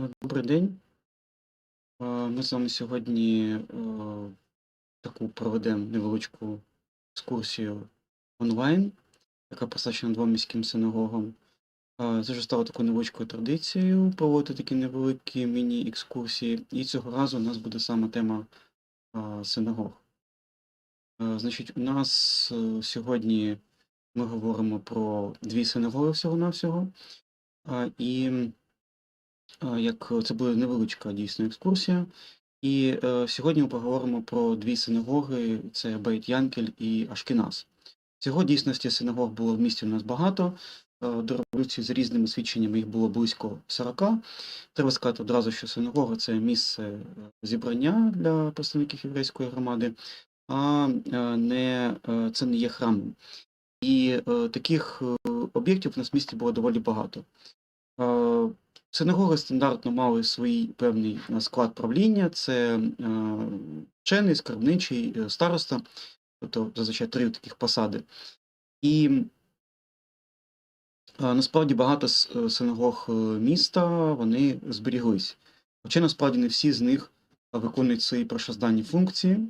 Е, Добрий день. Е, Ми з вами сьогодні е, таку проведемо невеличку екскурсію онлайн, яка присвячена двом міським синагогам. Це вже стало такою невеличкою традицією проводити такі невеликі міні-екскурсії. І цього разу у нас буде саме тема синагог. Значить, у нас сьогодні ми говоримо про дві синагоги всього-навсього. І як це буде невеличка дійсно екскурсія. І е, сьогодні ми поговоримо про дві синагоги: це Бейт Янкель і Ашкіназ. Всього дійсності синагог було в місті у нас багато. Е, До революції за різними свідченнями їх було близько 40. Треба сказати одразу, що синагога це місце е, зібрання для представників єврейської громади, а е, не, е, це не є храмом. І е, таких е, об'єктів у нас в місті було доволі багато. Синагоги стандартно мали свій певний склад правління: це е, вчений, скарбничий, е, староста, тобто зазвичай три таких посади. І е, насправді багато синагог міста вони зберіглись. Хоча насправді не всі з них виконують свої першозданні функції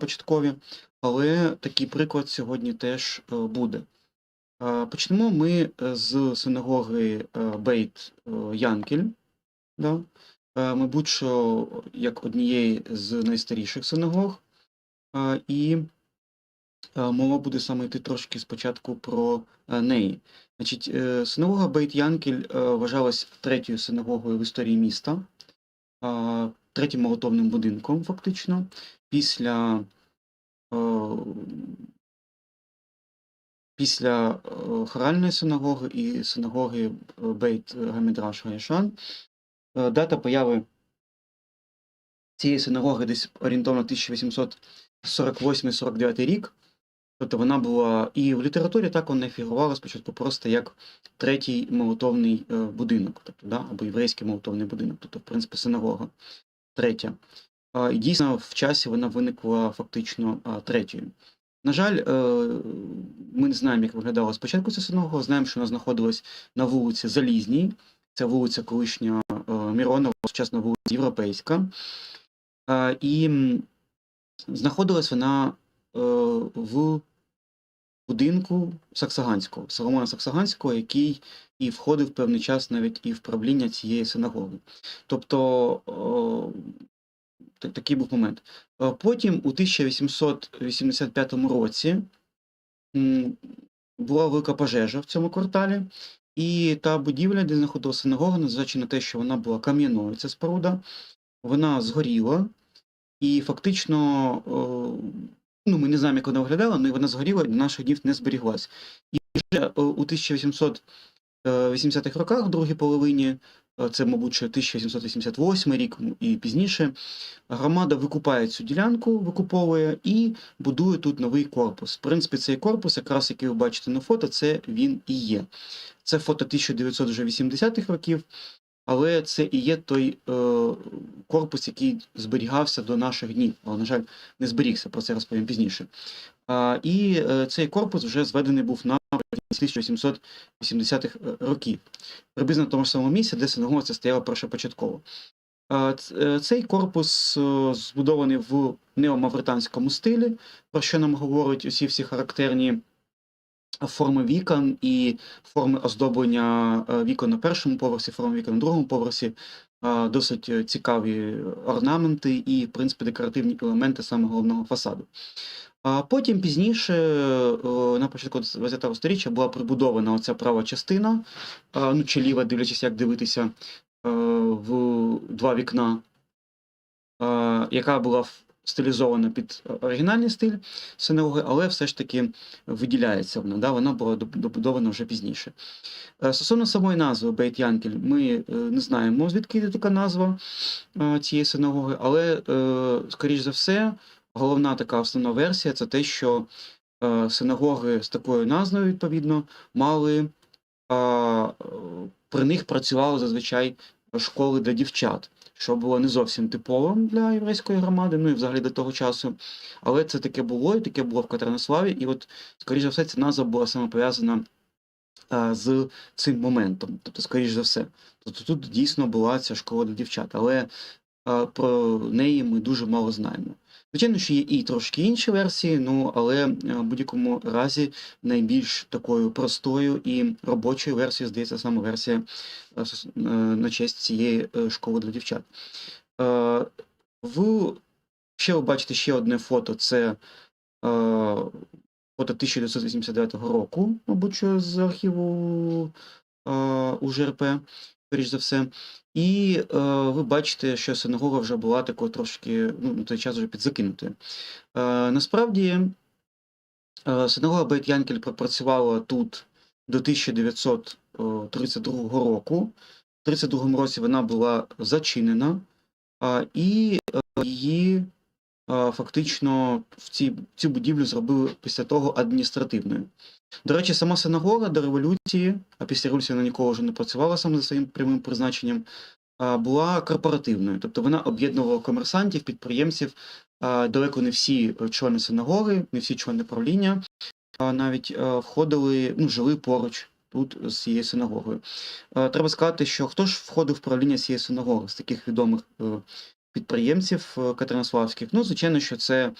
початкові, але такий приклад сьогодні теж буде. Почнемо ми е, з синагоги е, Бейт е, Янкель, да? Мабуть, що як однієї з найстаріших синагог. І мова буде саме йти трошки спочатку про неї. Значить, синагога Бейт Янкель вважалась третьою синагогою в історії міста, третім молотовним будинком, фактично, після після е, хоральної синагоги і синагоги е, Бейт Гамідраш Гаєшан. Е, Дата появи цієї синагоги десь орієнтовно 1848-49 рік. Тобто вона була і в літературі так вона фігурувала спочатку просто як третій молотовний е, будинок, тобто, да, або єврейський молотовний будинок, тобто, в принципі, синагога третя. І дійсно в часі вона виникла фактично третьою. На жаль, е, ми не знаємо, як виглядала спочатку ця синагога. Знаємо, що вона знаходилась на вулиці Залізній. Це вулиця колишня е, Міронова, сучасна вулиця Європейська. Е, І знаходилась вона в будинку Саксаганського, Соломона Саксаганського, який і входив певний час навіть і в правління цієї синагоги. Тобто такий був момент. Е, Потім у 1885 році була велика пожежа в цьому кварталі, і та будівля, де знаходилася синагога, незважаючи на те, що вона була кам'яною, ця споруда, вона згоріла, і фактично, ну, ми не знаємо, як вона виглядала, але вона згоріла і до наших днів не зберіглась. І вже о, у 1880-х роках, в другій половині, е, це, мабуть, ще 1888 рік і пізніше, громада викупає цю ділянку, викуповує і будує тут новий корпус. В принципі, цей корпус, якраз який ви бачите на фото, це він і є. Це фото 1980-х років, але це і є той е, корпус, який зберігався до наших днів, але, на жаль, не зберігся, про це розповім пізніше. А, і е, цей корпус вже зведений був на протязі 1880-х років, приблизно на тому ж самому місці, де синагога це стояла першопочатково. Е, Цей корпус е, збудований в неомавританському стилі, про що нам говорять усі всі характерні форми вікон і форми оздоблення е, вікон на першому поверсі, форми вікон на другому поверсі, е, досить е, цікаві орнаменти і, в принципі, декоративні елементи саме головного фасаду. А потім пізніше, е, на початку ХХ століття, була прибудована оця права частина, е, ну чи ліва, дивлячись, як дивитися, е, в два вікна, яка була стилізована під оригінальний стиль синагоги, але все ж таки виділяється вона. Да? Вона була добудована вже пізніше. Стосовно самої назви Бейт Янкель, ми не знаємо, звідки йде така назва цієї синагоги, але, скоріш за все, головна така основна версія це те, що е, синагоги з такою назвою, відповідно, мали е, при них працювали зазвичай школи для дівчат, що було не зовсім типовим для єврейської громади, ну і взагалі до того часу. Але це таке було, і таке було в Катеринославі. І от, скоріш за все, ця назва була саме пов'язана з цим моментом. Тобто, скоріш за все. Тобто тут дійсно була ця школа для дівчат, але про неї ми дуже мало знаємо. Звичайно, що є і трошки інші версії, ну але е, в будь-якому разі найбільш такою простою і робочою версією здається саме версія е, е, на честь цієї школи для дівчат. В ще ви бачите ще одне фото. Це фото 1989 року, мабуть, з архіву УЖРП, скоріш за все. І е, ви бачите, що синагога вже була такою трошки ну, на той час вже підзакинутою. Е, насправді, е, синагога Бейт Янкель пропрацювала тут до 1932 року. В 1932 році вона була зачинена, а, і е, її а, фактично в ці, цю будівлю зробили після того адміністративною. До речі, сама синагога до революції, а після революції вона ніколи вже не працювала саме за своїм прямим призначенням, була корпоративною. Тобто вона об'єднувала комерсантів, підприємців. Далеко не всі члени синагоги, не всі члени правління навіть е, входили, ну, жили поруч тут з цією синагогою. Е, Треба сказати, що хто ж входив в правління цієї синагоги з таких відомих е, підприємців катеринославських? Ну, звичайно, що це,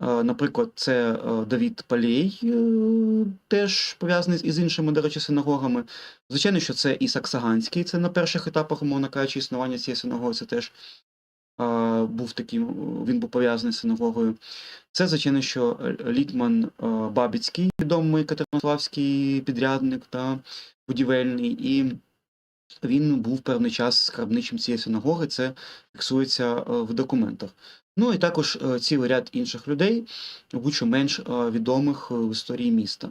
наприклад, це е, Давід Палій, е, теж пов'язаний із іншими, до речі, синагогами. Звичайно, що це і Саксаганський, це на перших етапах, умовно кажучи, існування цієї синагоги, це теж е, був таким, він був пов'язаний з синагогою. Це, звичайно, що Літман е, Бабіцький, відомий катеринославський підрядник та будівельний, і він був певний час скарбничим цієї синагоги, це фіксується е, в документах. Ну і також е, цілий ряд інших людей, мабуть, що менш е, відомих е, в історії міста.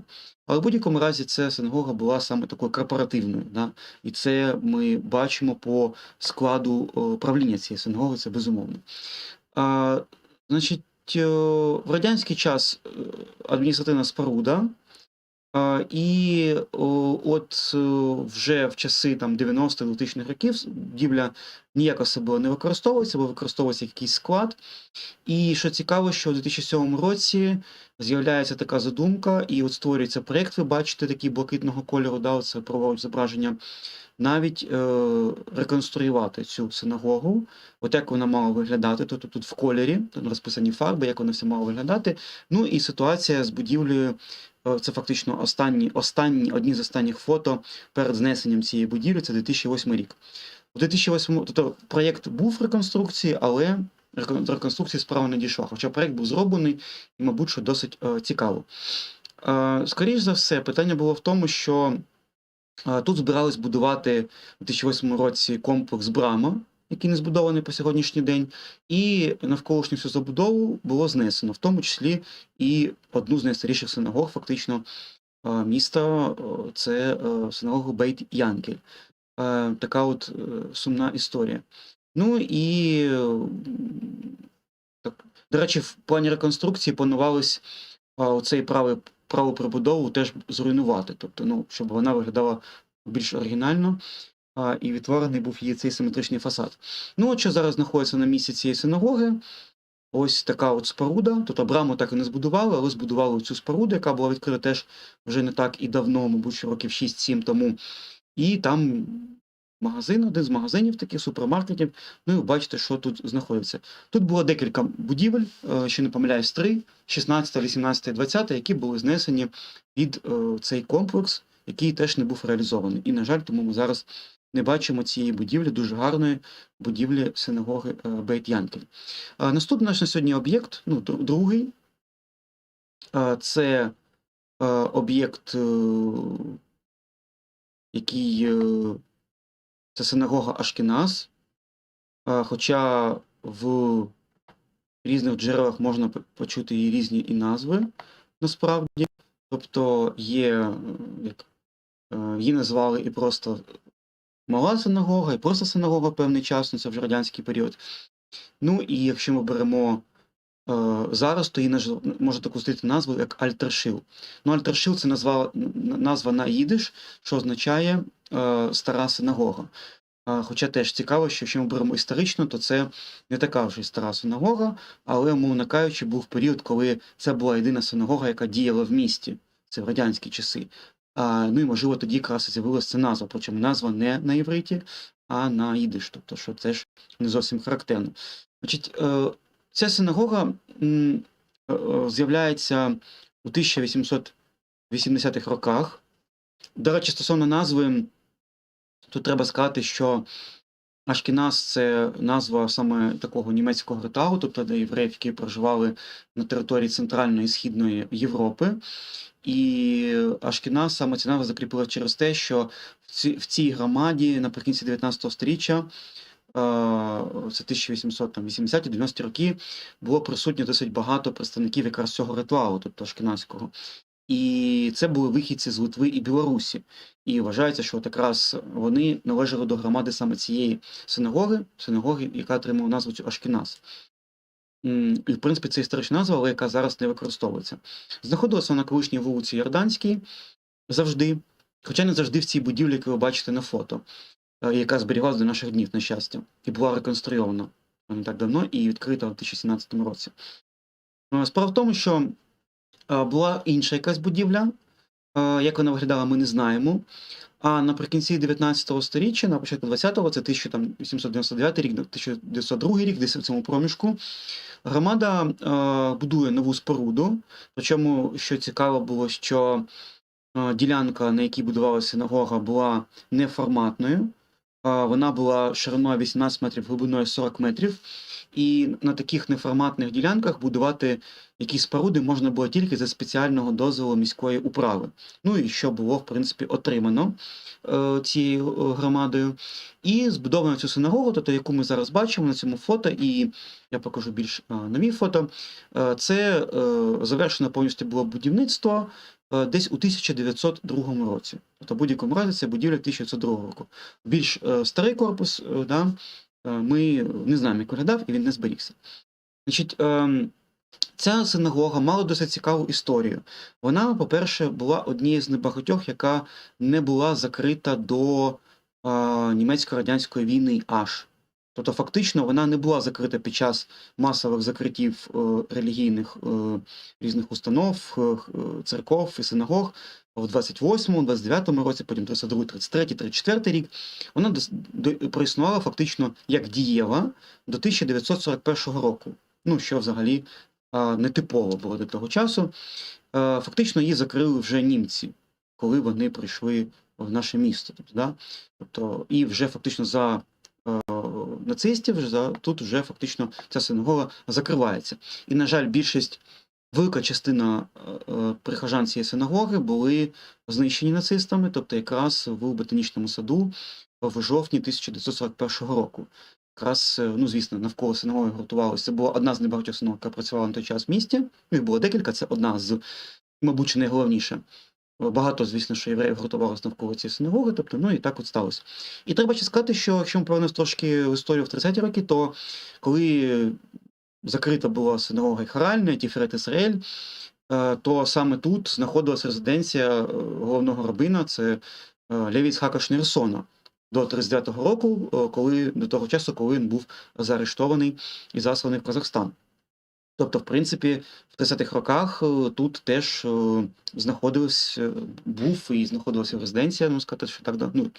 Але в будь-якому разі ця синагога була саме такою корпоративною. Да? І це ми бачимо по складу правління цієї синагоги, це безумовно. А, значить, в радянський час адміністративна споруда. А, І от е, вже в часи там 90-2000-х років с- будівля ніяк особливо не використовується, бо використовується якийсь склад. І що цікаво, що у 2007 році з'являється така задумка, і от створюється проєкт, ви бачите, такий блакитного кольору, да, це проводить зображення, навіть е, реконструювати цю синагогу, от як вона мала виглядати, тобто тут в кольорі, тут розписані фарби, як вона все мала виглядати. Ну і ситуація з будівлею Е, Це фактично останні, останні, одні з останніх фото перед знесенням цієї будівлі, це 2008 рік. У 2008, тобто проєкт був в реконструкції, але до реконструкції справа не дійшла. Хоча проєкт був зроблений і, мабуть, що досить е, цікаво. Е, скоріш за все, питання було в тому, що тут збирались будувати у 2008 році комплекс Брама, який не збудований по сьогоднішній день, і навколишню всю забудову було знесено, в тому числі і одну з найстаріших синагог, фактично, е, міста е, це е, синагогу Бейт Янкель. Е, Така от е, сумна історія. Ну і е, так, до речі, в плані реконструкції планувалось оцей правий праву прибудову теж зруйнувати, тобто, ну, щоб вона виглядала більш оригінально. І відтворений був її цей симетричний фасад. Ну, от що зараз знаходиться на місці цієї синагоги, Ось така от споруда. Тобто браму так і не збудували, але збудували цю споруду, яка була відкрита теж вже не так і давно, мабуть, років 6-7 тому. І там магазин, один з магазинів таких, супермаркетів. Ну і ви бачите, що тут знаходиться. Тут було декілька будівель, е, що не помиляюсь, три, 16, 18, 20, які були знесені під е, цей комплекс, який теж не був реалізований. І, на жаль, тому ми зараз не бачимо цієї будівлі, дуже гарної будівлі синагоги е, Бейт Янкель. Наступний наш на сьогодні об'єкт, ну, другий. Це об'єкт, який це синагога Ашкіназ. Хоча в різних джерелах можна почути її різні і назви насправді. Тобто є, як е, її назвали і просто мала синагога, і просто синагога певний час, ну це вже радянський період. Ну і якщо ми беремо е, зараз, то її таку стати назву як Альтершил. Ну, Альтершил це назва, назва на їдиш, що означає стара синагога. Е, Хоча теж цікаво, що якщо ми беремо історично, то це не така вже стара синагога, але, умовно кажучи, був період, коли це була єдина синагога, яка діяла в місті. Це в радянські часи. Ну і можливо тоді якраз з'явилася назва, причому назва не на євриті, а на їдиш, тобто, що це ж не зовсім характерно. Значить, е, ця синагога е, з'являється у 1880-х роках. До речі, стосовно назви, тут треба сказати, що Ашкіназ це назва саме такого німецького ритуалу, тобто для євреїв, які проживали на території Центральної і Східної Європи. І Ашкіназ саме ця назва закріпила через те, що в цій, громаді наприкінці 19 століття, е, це 1880-90 роки, було присутньо досить багато представників якраз цього ритуалу, тобто ашкіназького. І це були вихідці з Литви і Білорусі. І вважається, що от якраз вони належали до громади саме цієї синагоги, синагоги, яка отримала назву. М, І, в принципі, це історична назва, але яка зараз не використовується. Знаходилася на колишній вулиці Ярданській завжди, хоча не завжди в цій будівлі, яку ви бачите на фото, е, яка зберігалася до наших днів, на щастя, і була реконструйована не так давно і відкрита в 2017 році. Е, Справа в тому, що була інша якась будівля, як вона виглядала, ми не знаємо. А наприкінці 19 століття, на початку 20-го, це 1899 рік, 1902 рік, десь в цьому проміжку, громада е, будує нову споруду. Причому, що цікаво було, що е, ділянка, на якій будувалася синагога, була неформатною. Вона була шириною 18 метрів, глибиною 40 метрів. І на таких неформатних ділянках будувати якісь споруди можна було тільки за спеціального дозволу міської управи. Ну і що було, в принципі, отримано е, цією е, громадою. І збудовано цю синагогу, тобто, яку ми зараз бачимо на цьому фото, і я покажу більш е, нові фото. Е, це е, завершено повністю було будівництво десь у 1902 році. Тобто, в будь-якому разі це будівля 1902 року. Більш е, старий корпус, е, да, е, ми не знаємо, як виглядав, і він не зберігся. Значить, ем, Ця синагога мала досить цікаву історію. Вона, по-перше, була однією з небагатьох, яка не була закрита до е, німецько-радянської війни аж. Тобто, фактично, вона не була закрита під час масових закриттів е, релігійних е, різних установ, е, церков і синагог в 28-му, 29-му році, потім 32-й, 33-й, 34-й рік. Вона проіснувала фактично як дієва до 1941 року. Ну, що взагалі нетипово було до того часу. Фактично її закрили вже німці, коли вони прийшли в наше місто. Тобто, да? тобто і вже фактично за нацистів, тут вже фактично ця синагога закривається. І, на жаль, більшість, велика частина е, е, прихожан цієї синагоги були знищені нацистами, тобто якраз в ботанічному саду в жовтні 1941 року якраз, е, ну звісно, навколо синагоги гуртувалося. Це була одна з небагатьох синагог, яка працювала на той час в місті. Ну, Їх було декілька, це одна з, мабуть, найголовніша. Багато, звісно, що євреїв гуртувалося навколо цієї синагоги, тобто, ну і так от сталося. І треба ще сказати, що якщо ми повернемось трошки в історію в 30-ті роки, то коли закрита була синагога Харальна, Тіферет Ісраель, е, то саме тут знаходилася резиденція е, головного рабина, це е, Леві Ісхака Шнерсона до 39-го року, коли до того часу, коли він був заарештований і засланий в Казахстан. Тобто, в принципі, в 30-х роках е, тут теж е, знаходився, е, був і знаходилася резиденція, ну сказати, що так да, ну,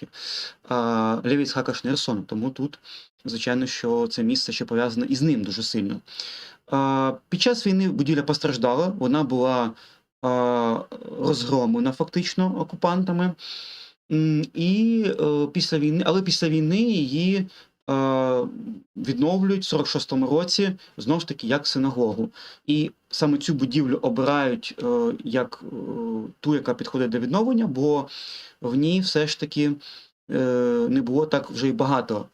Леві Ісхака Шнерсона. Тому тут, звичайно, що це місце ще пов'язане із ним дуже сильно. Під час війни будівля постраждала, вона була розгромлена фактично окупантами. І після війни, але після війни її відновлюють в 46-му році знову ж таки як синагогу. І саме цю будівлю обирають е, як е, ту, яка підходить до відновлення, бо в ній все ж таки е, не було так вже й багато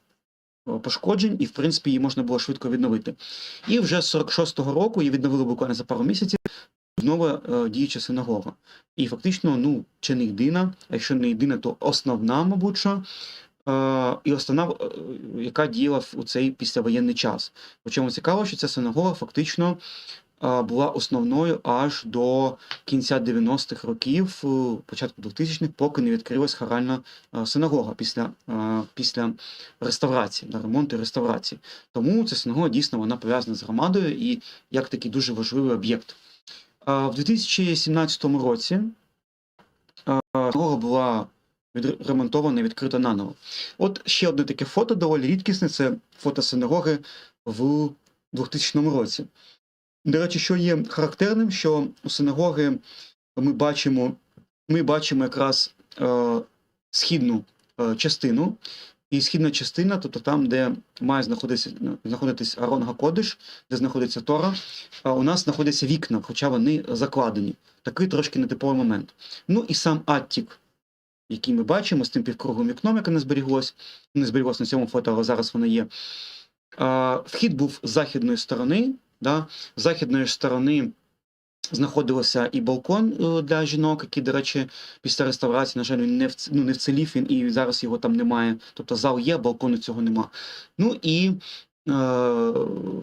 е, пошкоджень, і в принципі її можна було швидко відновити. І вже з 46-го року її відновили буквально за пару місяців. Знову е, діюча синагога. І фактично, ну, чи не єдина, а якщо не єдина, то основна, мабуть, що, е, і основна, е, яка діяла у цей післявоєнний час. Причому цікаво, що ця синагога фактично була основною аж до кінця 90-х років, е, початку 2000-х, поки не відкрилась харальна е, синагога після, після реставрації, ремонту і реставрації. Тому ця синагога дійсно вона пов'язана з громадою і як такий дуже важливий об'єкт. В 2017 році синагога була відремонтована і відкрита наново. От ще одне таке фото доволі рідкісне це фото синагоги в 2000 році. До речі, що є характерним, що у синагоги ми бачимо, ми бачимо якраз е, східну е, частину. І східна частина, тобто там, де має знаходитися, знаходитись Арон Гакодиш, де знаходиться Тора, у нас знаходяться вікна, хоча вони закладені. Такий трошки нетиповий момент. Ну і сам Аттік, який ми бачимо з тим півкруглим вікном, яке не зберіглось, не зберіглось на цьому фото, але зараз воно є. Вхід був з західної сторони. Да? З західної сторони знаходився і балкон е, для жінок, який, до речі, після реставрації, на жаль, він не, вц- ну, не вцілів він, і зараз його там немає. Тобто зал є, балкону цього нема. Ну і е,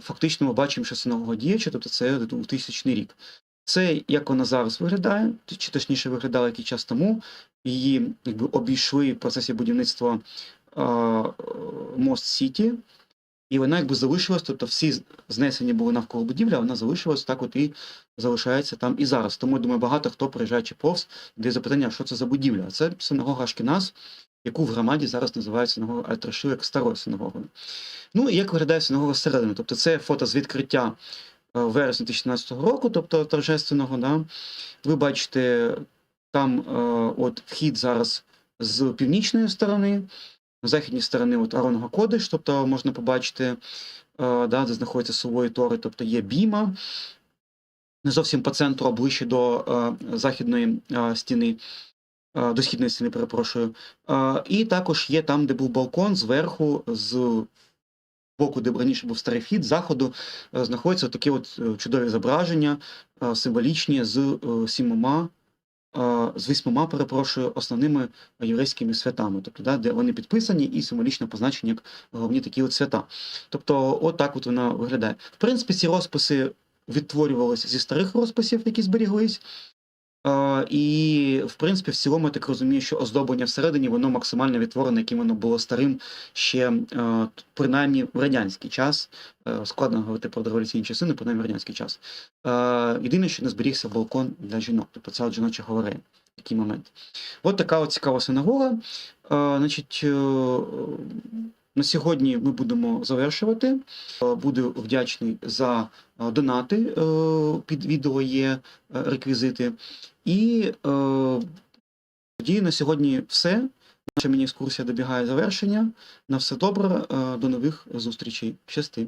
фактично ми бачимо, що синагога діюча, тобто це 2000 рік. Це як вона зараз виглядає, чи точніше виглядала який час тому. Її якби обійшли в процесі будівництва мост Сіті, і вона якби залишилась, тобто всі знесені були навколо будівлі, а вона залишилась так, от і залишається там і зараз. Тому я думаю, багато хто приїжджаючи повз, де запитання, що це за будівля. Це синагога Ашкіназ, яку в громаді зараз називають синагогою Альтраши, як старою синагогою. Ну і як виглядає синагога зсередини? Тобто це фото з відкриття е, вересня 2017 року, тобто торжественного. Да? Ви бачите, там е, от вхід зараз з північної сторони, з західній сторони от Аронга Кодиш, тобто можна побачити, е, да, де знаходяться сової тори, тобто є біма. Не зовсім по центру, а ближче до е, західної е, стіни, е, до східної стіни, перепрошую. Е, і також є там, де був балкон, зверху, з боку, де раніше був старий вхід, заходу, е, знаходяться такі от е, чудові зображення, е, символічні з сімома, з вісьмома, перепрошую, основними єврейськими святами, тобто, да, де вони підписані і символічно позначені як головні такі от свята. Тобто, от от вона виглядає. В принципі, ці розписи відтворювалися зі старих розписів, які зберіглись. І, в принципі, в цілому, я так розумію, що оздоблення всередині воно максимально відтворене, яким воно було старим ще е, принаймні в радянський час. Е, складно говорити про дореволюційні часи, не принаймні в радянський час. Е, єдине, що не зберігся балкон для жінок, тобто ця жіноча галерея. Такий момент. От така от цікава синагога. Значить, на сьогодні ми будемо завершувати. Е, Буду вдячний за е, донати. е, Під відео є реквізити. І тоді на сьогодні все. Наша міні-екскурсія добігає завершення. На все добре. До нових зустрічей. Щасти.